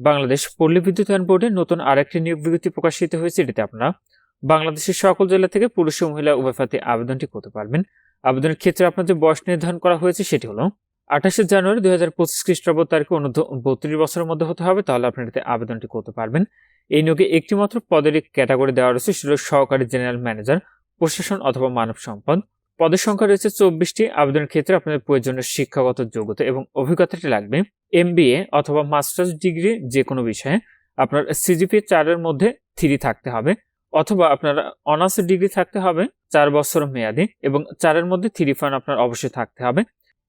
বাংলাদেশ পল্লী বিদ্যুতায়ন বোর্ডে নতুন আরেকটি নিয়োগ বিজ্ঞপ্তি প্রকাশিত হয়েছে এটিতে আপনারা বাংলাদেশের সকল জেলা থেকে পুরুষ ও মহিলা উভয় প্রার্থী আবেদনটি করতে পারবেন। আবেদনের ক্ষেত্রে আপনার যে বয়স নির্ধারণ করা হয়েছে, সেটি হলো আঠাশে জানুয়ারি দুই হাজার পঁচিশ খ্রিস্টাব্দ তারিখে অনূর্ধ্ব বত্রিশ বছরের মধ্যে হতে হবে, তাহলে আপনি এটাতে আবেদনটি করতে পারবেন। এই নিয়োগে একটিমাত্র পদের ক্যাটাগরি দেওয়া রয়েছে, সেটা সহকারী জেনারেল ম্যানেজার, প্রশাসন অথবা মানব সম্পদ। পদের সংখ্যা রয়েছে চব্বিশটি। আবেদনের ক্ষেত্রে আপনাদের প্রয়োজনীয় শিক্ষাগত যোগ্যতা এবং অভিজ্ঞতাটি লাগবে এম অথবা মাস্টার্স ডিগ্রি যে কোনো বিষয়ে। আপনার সিজিপি চারের মধ্যে থ্রি থাকতে হবে অথবা আপনার অনার্স ডিগ্রি থাকতে হবে চার বছর মেয়াদি এবং চারের মধ্যে থ্রি ফান আপনার অবশ্যই থাকতে হবে।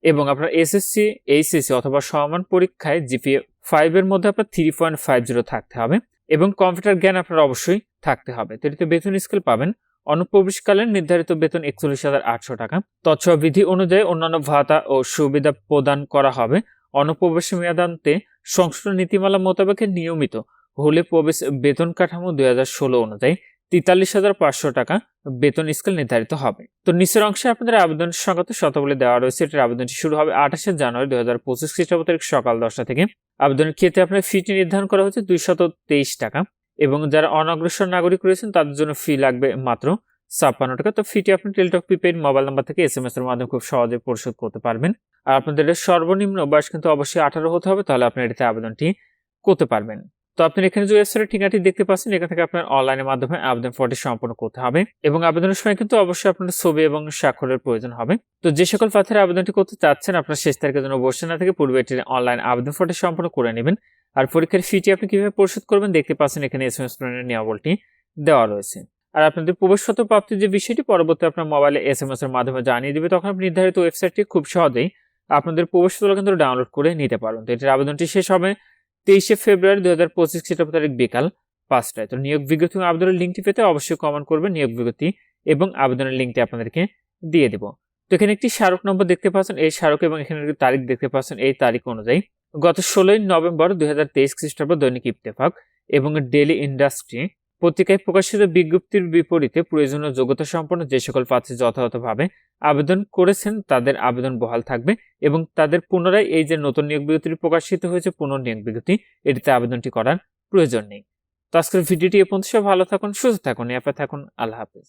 এবং আপনার এসএসসি এইচএসসি অথবা সমান পরীক্ষায় জিপিএ ফাইভের মধ্যে আপনার থ্রি পয়েন্ট ফাইভ জিরো থাকতে হবে এবং কম্পিউটার জ্ঞান আপনার অবশ্যই থাকতে হবে। তো এটিতে বেতন স্কেল পাবেন অনুপ্রবেশকালীন নির্ধারিত বেতন একচল্লিশ হাজার আটশো টাকা। তৎসহ বিধি অনুযায়ী অন্যান্য ভাতা ও সুবিধা প্রদান করা হবে। অনুপ্রবেশ মেয়াদান্তে সংশোধন নীতিমালা মোতাবেক নিয়মিত হলে প্রবেশ বেতন কাঠামো দুই হাজার ষোলো অনুযায়ী তেতাল্লিশ হাজার পাঁচশো টাকা বেতন স্কেল নির্ধারিত হবে। তো নিচের অংশে আপনাদের আবেদন সংক্রান্ত শতবলে দেওয়া রয়েছে, এটার আবেদনটি শুরু হবে আঠাশে জানুয়ারি দুই হাজার পঁচিশ খ্রিস্টাব্দ সকাল দশটা থেকে। আবেদনের ক্ষেত্রে আপনার ফিটি নির্ধারণ করা হচ্ছে দুইশত তেইশ টাকা। এবং যারা অনগ্রসর নাগরিক রয়েছেন, তাদের জন্য ফি লাগবে মাত্র ছাপ্পান্ন টাকা। তো ফিটি আপনি টেলটক প্রিপেড মোবাইল নাম্বার থেকে এস এম এস এর মাধ্যমে খুব সহজে পরিশোধ করতে পারবেন। আর আপনাদের সর্বনিম্ন বয়স কিন্তু অবশ্যই আঠারো হতে হবে, তাহলে আপনি এটাতে আবেদনটি করতে পারবেন। তো আপনি এখানে যে ওয়েবসাইটের ঠিকানাটি দেখতে পাচ্ছেন, এখান থেকে আপনার অনলাইনের মাধ্যমে আবেদন ফর্মটি সম্পন্ন করতে হবে এবং আবেদনের সময় কিন্তু অবশ্যই আপনার ছবি এবং স্বাক্ষরের প্রয়োজন হবে। তো যে সকল প্রার্থীরা আবেদনটি করতে চাচ্ছেন, আপনার শেষ তারিখের জন্য বসে না থেকে পূর্বে এটির অনলাইন আবেদন ফর্মটি সম্পন্ন করে নেবেন। আর পরীক্ষার ফিটি আপনি কীভাবে পরিশোধ করবেন দেখতে পাচ্ছেন এখানে এস এম এস নিয়মাবলটি দেওয়া রয়েছে। আর আপনাদের প্রবেশপত্র প্রাপ্তির যে বিষয়টি পরবর্তী আপনার মোবাইলে এস এম এস এর মাধ্যমে জানিয়ে দিবে, তখন আপনি নির্ধারিত ওয়েবসাইটটি খুব সহজেই আপনাদের প্রবেশপত্র কিন্তু ডাউনলোড করে নিতে পারবেন। তো এটির আবেদনটি শেষ হবে তেইশে ফেব্রুয়ারি দু হাজার পঁচিশ খ্রিস্টাব্দ তারিখ বিকাল পাঁচটায়। তো নিয়োগ বিজ্ঞপ্তি আবেদনের লিঙ্কটি পেতে অবশ্যই কমেন্ট করবেন, নিয়োগ বিজ্ঞপ্তি এবং আবেদনের লিঙ্কটি আপনাদেরকে দিয়ে দেবো। তো এখানে একটি স্মারক নম্বর দেখতে পাচ্ছেন, এই স্মারক এবং এখানে তারিখ দেখতে পাচ্ছেন, এই তারিখ অনুযায়ী গত ষোলোই নভেম্বর দুই হাজার তেইশ খ্রিস্টাব্দ দৈনিক ইত্তেফাক এবং ডেলি ইন্ডাস্ট্রি পত্রিকায় প্রকাশিত বিজ্ঞপ্তির বিপরীতে প্রয়োজনীয় যোগ্যতা সম্পন্ন যে সকল প্রার্থী যথাযথভাবে আবেদন করেছেন তাদের আবেদন বহাল থাকবে এবং তাদের পুনরায় এই যে নতুন নিয়োগ বিজ্ঞপ্তি প্রকাশিত হয়েছে, পুনর্নিয়োগ বিজ্ঞপ্তি, এটিতে আবেদনটি করার প্রয়োজন নেই। তো আজকের ভিডিওটি এ পর্যন্ত ভালো থাকুন, সুস্থ থাকুন এফে থাকুন, আল্লাহ হাফেজ।